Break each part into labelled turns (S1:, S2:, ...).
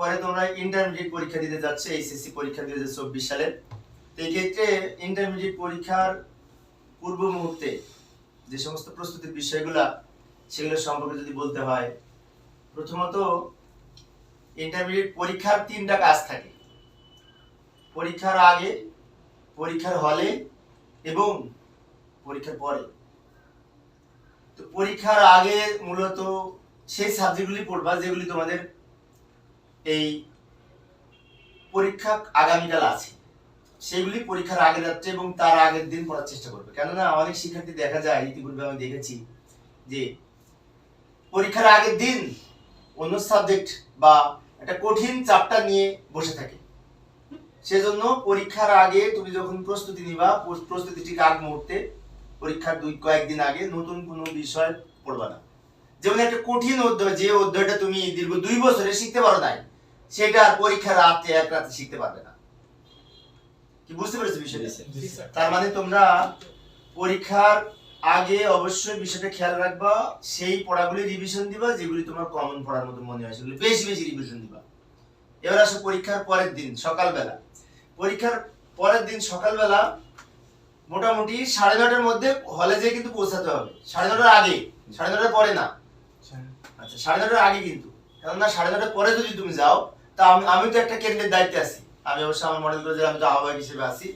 S1: পরে তোমরা ইন্টারমিডিয়েট পরীক্ষা দিতে যাচ্ছে এইচএসসি পরীক্ষা দুই হাজার চব্বিশ সালে। তো এই ক্ষেত্রে ইন্টারমিডিয়েট পরীক্ষার পূর্ব মুহূর্তে যে সমস্ত প্রস্তুতির বিষয়গুলা, সেগুলো সম্পর্কে যদি বলতে হয়, প্রথমত ইন্টারমিডিয়েট পরীক্ষার তিনটা কাজ থাকে। পরীক্ষার আগে, পরীক্ষার হলে এবং পরীক্ষার পরে। তো পরীক্ষার আগে মূলত সেই সাবজেক্টগুলি পড়বা যেগুলি তোমাদের এই পরীক্ষা আগামীকাল আছে। সেগুলি পরীক্ষার আগে যাচ্ছে এবং তার আগের দিন পড়ার চেষ্টা করবে। কেননা অনেক শিক্ষার্থী দেখা যায়, ইতিপূর্বে আমি দেখেছি যে পরীক্ষার আগের দিন অন্য সাবজেক্ট বা একটা কঠিন চাপটা নিয়ে বসে থাকে। সেজন্য পরীক্ষার আগে তুমি যখন প্রস্তুতি নিবা প্রস্তুতি ঠিক আগ মুহূর্তে পরীক্ষার দুই, কয়েকদিন আগে নতুন কোনো বিষয় পড়বা না। যেমন একটা কঠিন অধ্যায়, যে অধ্যায়টা তুমি দীর্ঘ দুই বছরে শিখতে পারো নাই সেটা আর পরীক্ষার রাতে এক রাতে শিখতে পারবে না। কি বুঝতে পেরেছ বিষয়টা? তার মানে তোমরা পরীক্ষার আগে অবশ্যই বিষয়টা খেয়াল রাখবা সেই পড়াগুলি রিভিশন দিবা যেগুলি তোমার কমন পড়ার মতো মনে হয় সেগুলি বেশি বেশি রিভিশন দিবা। এবার আসো পরীক্ষার পরের দিন সকালবেলা। পরীক্ষার পরের দিন সকালবেলা মোটামুটি সাড়ে নটার মধ্যে হলে যেয়ে কিন্তু পৌঁছাতে হবে। সাড়ে নটার আগে সাড়ে নটার পরে না। আচ্ছা সাড়ে নটার আগে কিন্তু। কেননা সাড়ে নটার পরে যদি তুমি যাও তা আমি আমি তো একটা কেন্দ্রের দায়িত্বে আছি। আমি অবশ্য আমার মডেল কলেজের আমি তো আহ্বায়ক হিসেবে আছি।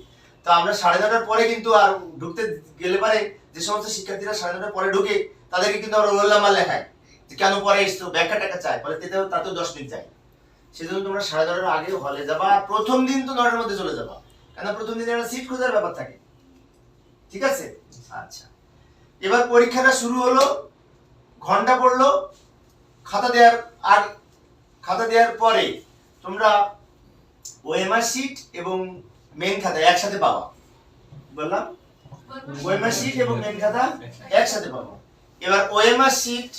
S1: তো আমরা সাড়ে নটার পরে কিন্তু আর ঢুকতে গেলে পারে যে সমস্ত শিক্ষার্থীরা সাড়ে নটার পরে ঢুকে, তাদেরকে কিন্তু আমরা রোল নাম্বার লেখায় যে কেন পরে এসছো ব্যাখ্যা টাকা চাই ফলে তেতেও তাতেও দশ মিনিট চাই সেজন্য তোমরা সাড়ে নটার আগে হলে যাবা আর প্রথম দিন তো নটার মধ্যে চলে যাবা। কেন প্রথম দিনে একটা সিট খোঁজার ব্যাপার থাকে। ঠিক আছে? আচ্ছা। এবার পরীক্ষাটা শুরু হলো, ঘণ্টা পড়ল, খাতা দেওয়ার আর, খাতা দেওয়ার পরে তোমরা ওএমআর শিট এবং মেন খাতা একসাথে পাবা। বললাম? ওএমআর শিট এবং মেন খাতা একসাথে পাবো। এবার ওএমআর শিট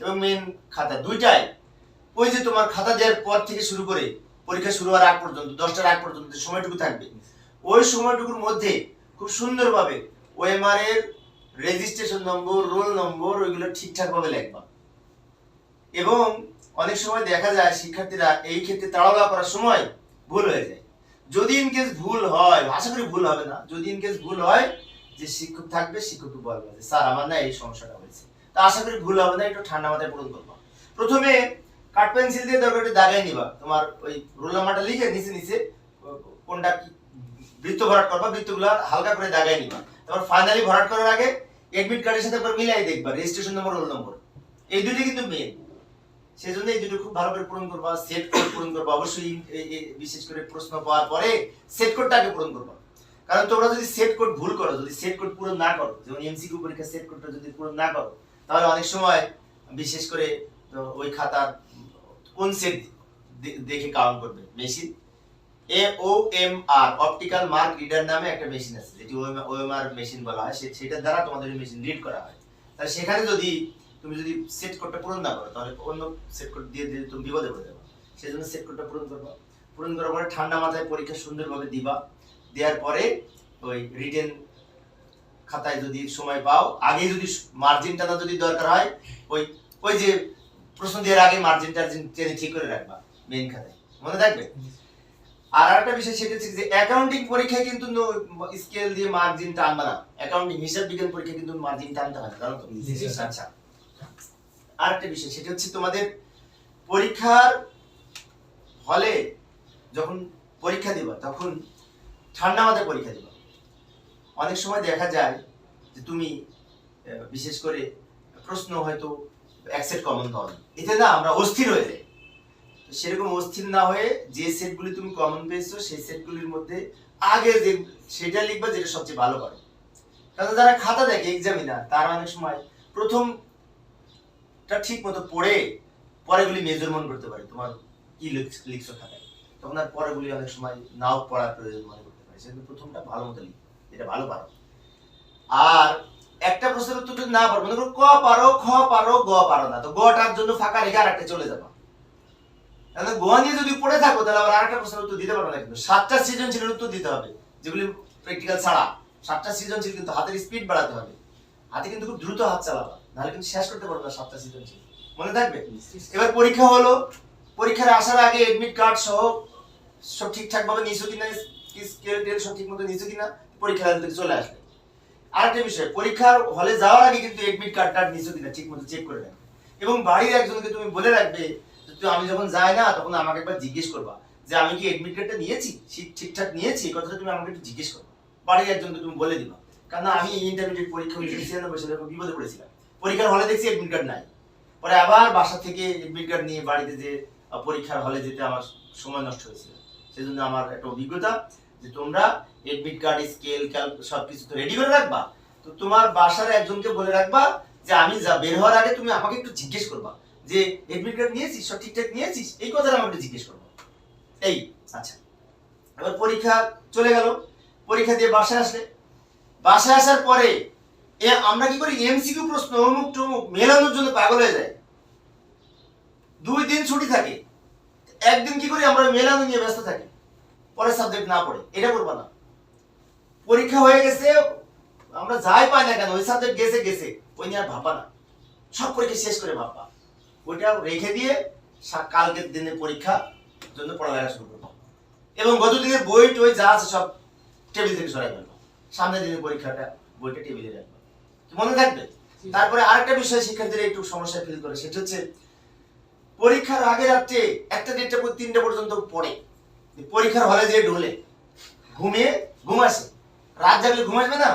S1: এবং মেন খাতা দুইটাই। ওই যে তোমার খাতা দেওয়ার পর থেকে শুরু করে পরীক্ষা শুরু হওয়ার আগ পর্যন্ত, দশটার আগ পর্যন্ত সময়টুকু থাকবে। ওই সময়টুকুর মধ্যে খুব সুন্দরভাবে ওএমআর এর রেজিস্ট্রেশন নম্বর রোল নম্বর ওইগুলো ঠিকঠাক ভাবে লিখবা। এবং অনেক সময় দেখা যায় শিক্ষার্থীরা এই ক্ষেত্রে তাড়াহুড়া করার সময় ভুল হয়ে যায়। যদি ইন কেস ভুল হয়, আশা করি ভুল হবে না। যদি ইন কেস ভুল হয়, যে শিক্ষক থাকবে শিক্ষককে বলবে যে, স্যার, আমার না এই সমস্যাটা হয়েছে। তা আশা করি ভুল হবে না, একটু ঠান্ডা মাথায় পূরণ করব প্রথমে কাঠ পেন্সিল দিয়ে দরকার একটু দাগাই নিবা। তোমার ওই রোল নাম্বারটা লিখে নিচে নিচে, কোনটা বৃত্ত ভরাট করবা, বৃত্তগুলো হালকা করে দাগাই নিবা। তারপর ফাইনালি ভরাট করার আগে এডমিট কার্ডের সাথে মিলাই দেখবা রেজিস্ট্রেশন নম্বর রোল নম্বর এই দুটি কিন্তু মেন সেই জন্য এই দুটো খুব ভালো করে পূরণ করবা সেট কোড পূরণ করবা। অবশ্যই বিশেষ করে প্রশ্ন পাওয়ার পরে সেট কোডটা আগে পূরণ করবা। কারণ তোমরা যদি সেট কোড ভুল করো, যদি সেট কোড পূরণ না করো, যেমন এমসিকিউ পরীক্ষার সেট কোডটা যদি পূরণ না করো, তাহলে অনেক সময় বিশেষ করে ওই খাতার কোন সেট দেখে কাউন্ট করবে? মেশিন এ O M R optical mark reader নামে একটা মেশিন আছে, যেটি ওএমআর মেশিন বলা হয়। সেটার দ্বারা তোমাদের মেশিন রিড করা হয়। তাহলে সেখানে যদি তুমি যদি সেট কোডটা পূরণ না করো তাহলে অন্য সেট কোড দিয়ে দিলে তুমি বিপদে পড়ে যাবে সেই জন্য সেট কোডটা পূরণ করবা। পূরণ করার পরে ঠান্ডা মাথায় পরীক্ষা সুন্দরভাবে দিবা। দেওয়ার পরে ওই রিটেন খাতায় যদি সময় পাও আগে যদি মার্জিন টানা যদি দরকার হয় ওই ওই যে প্রশ্ন দেওয়ার আগে মার্জিন টার্জিন টেনে ঠিক করে রাখবা মেইন খাতায়। মনে থাকবে? আর একটা বিষয় সেটা হচ্ছে যে অ্যাকাউন্টিং পরীক্ষায় কিন্তু স্কেল দিয়ে মার্জিন টানবা না। অ্যাকাউন্টিং হিসাব বিজ্ঞান পরীক্ষায় কিন্তু মার্জিন টানতে হয় না জানো তো? আচ্ছা। আর একটা বিষয়, সেটা হচ্ছে তোমাদের পরীক্ষার হলে যখন পরীক্ষা দিবা, তখন ঠান্ডা মাথায় পরীক্ষা দিবা। অনেক সময় দেখা যায় যে তুমি বিশেষ করে প্রশ্ন হয়তো অ্যাকসেপ্ট কমন পাও এতে না আমরা অস্থির হয়ে যাই। তো সেরকম অস্থির না হয়ে যে সেটগুলি তুমি কমন পেয়েছ, সেই সেটগুলির মধ্যে আগে যে, সেটা লিখবা যেটা সবচেয়ে ভালো করে। কারণ যারা খাতা দেখে এক্সামিনার তারা অনেক সময় প্রথমটা ঠিক মতো পড়ে পরেগুলি মেজারমেন্ট করতে পারে, তোমার কি লিখছো খাতায়। তখন আর পরেগুলি অনেক সময় নাও পড়ার প্রয়োজন মনে করতে পারে। সেজন্য প্রথমটা ভালো মতো লিখ, এটা ভালো পারো। আর একটা প্রশ্নের উত্তর যদি না পারো, মনে করো ক পারো, খ পারো, গ পারো না, তো গটার জন্য ফাঁকা রেখে আর একটা চলে যাবা। তাহলে গ নিয়ে যদি পড়ে থাকো, তাহলে আবার আরেকটা প্রশ্নের উত্তর দিতে পারো না কিন্তু। সাতটা সৃজনশীলের উত্তর দিতে হবে, যেগুলি প্র্যাকটিক্যাল ছাড়া। সাতটা সৃজনশীল কিন্তু হাতের স্পিড বাড়াতে হবে। হাতে কিন্তু খুব দ্রুত হাত চালাবা। নাহলে কিন্তু শেষ করতে পারবে না সাতটা সৃজনশীল মনে থাকবে? এবার পরীক্ষা হলো, পরীক্ষার আসার আগে এডমিট কার্ড সহ সব ঠিকঠাক ভাবে নিয়েছো কিনা স্কেল টেল সব ঠিক মতো নিয়েছো কিনা পরীক্ষা চলে আসলে আরেকটা বিষয়, পরীক্ষার হলে যাওয়ার আগে কিন্তু এডমিট কার্ড টার্ড নিয়েছো কিনা ঠিক মতো চেক করে রাখবে। এবং বাড়ির একজনকে তুমি বলে রাখবে আমি যখন যাই না, তখন আমাকে একবার জিজ্ঞেস করবা যে, আমি কি এডমিট কার্ডটা নিয়েছি? ঠিকঠাক নিয়েছি? এই কথাটা তুমি আমাকে একটু জিজ্ঞেস করবা। বাড়ির একজনকে তুমি বলে দিবা। কারণ আমি ইন্টারমিডিয়েট পরীক্ষা ছিয়ানব্বই সালে বিপদে পড়েছিলাম। পরীক্ষার হলে দেখছি এডমিট কার্ড নাই। পরে আবার বাসা থেকে এডমিট কার্ড নিয়ে বাড়িতে যে পরীক্ষার হলে যেতে আমার সময় নষ্ট হয়েছিল। সেজন্য আমার একটা অভিজ্ঞতা যে তোমরা এডমিট কার্ড স্কেল ক্যাল সবকিছু তো রেডি করে রাখবা। তো তোমার বাসার একজনকে বলে রাখবা যে, আমি যা বের হওয়ার আগে তুমি আমাকে একটু জিজ্ঞেস করবা যে এডমিট কার্ড নিয়েছিস? সব ঠিকঠাক নিয়েছিস? এই কথাটা আমাকে একটু জিজ্ঞেস করবা। এই আচ্ছা। এবার পরীক্ষা চলে গেল। পরীক্ষা দিয়ে বাসায় আসলে। বাসায় আসার পরে এ, আমরা কি করি? এমসিকিউ প্রশ্ন, অমুক টমুক, মেলানোর জন্য পাগল হয়ে যায়। দুই দিন ছুটি থাকে। একদিন কি করি? আমরা মেলানো নিয়ে ব্যস্ত থাকি। পরের সাবজেক্ট না পড়ে। এটা করব না। পরীক্ষা হয়ে গেছে, আমরা যাই পাই না কেন, ওই সাবজেক্ট গেছে গেছে। ওই নিয়ে আর ভাববা না। সব পরীক্ষা শেষ করে ভাববা। ওইটা রেখে দিয়ে কালকের দিনে পরীক্ষা জন্য পড়ালেখা শুরু করব। এবং গত দিনের বই টই যা আছে সব টেবিল থেকে সরাই ফেলব। সামনের দিনের পরীক্ষাটা বইটা টেবিলে রাখব। মনে থাকবে? তারপরে আরেকটা বিষয় শিক্ষার্থীরা একটু সমস্যা ফিল করে, সেটা হচ্ছে পরীক্ষার আগে রাত্রে একটা দেড়টা তিনটা পর্যন্ত পড়ে। পরীক্ষার হলে যে ঢোলে, ঘুমিয়ে ঘুম আসে। রাত জাগলে ঘুম আসবে না?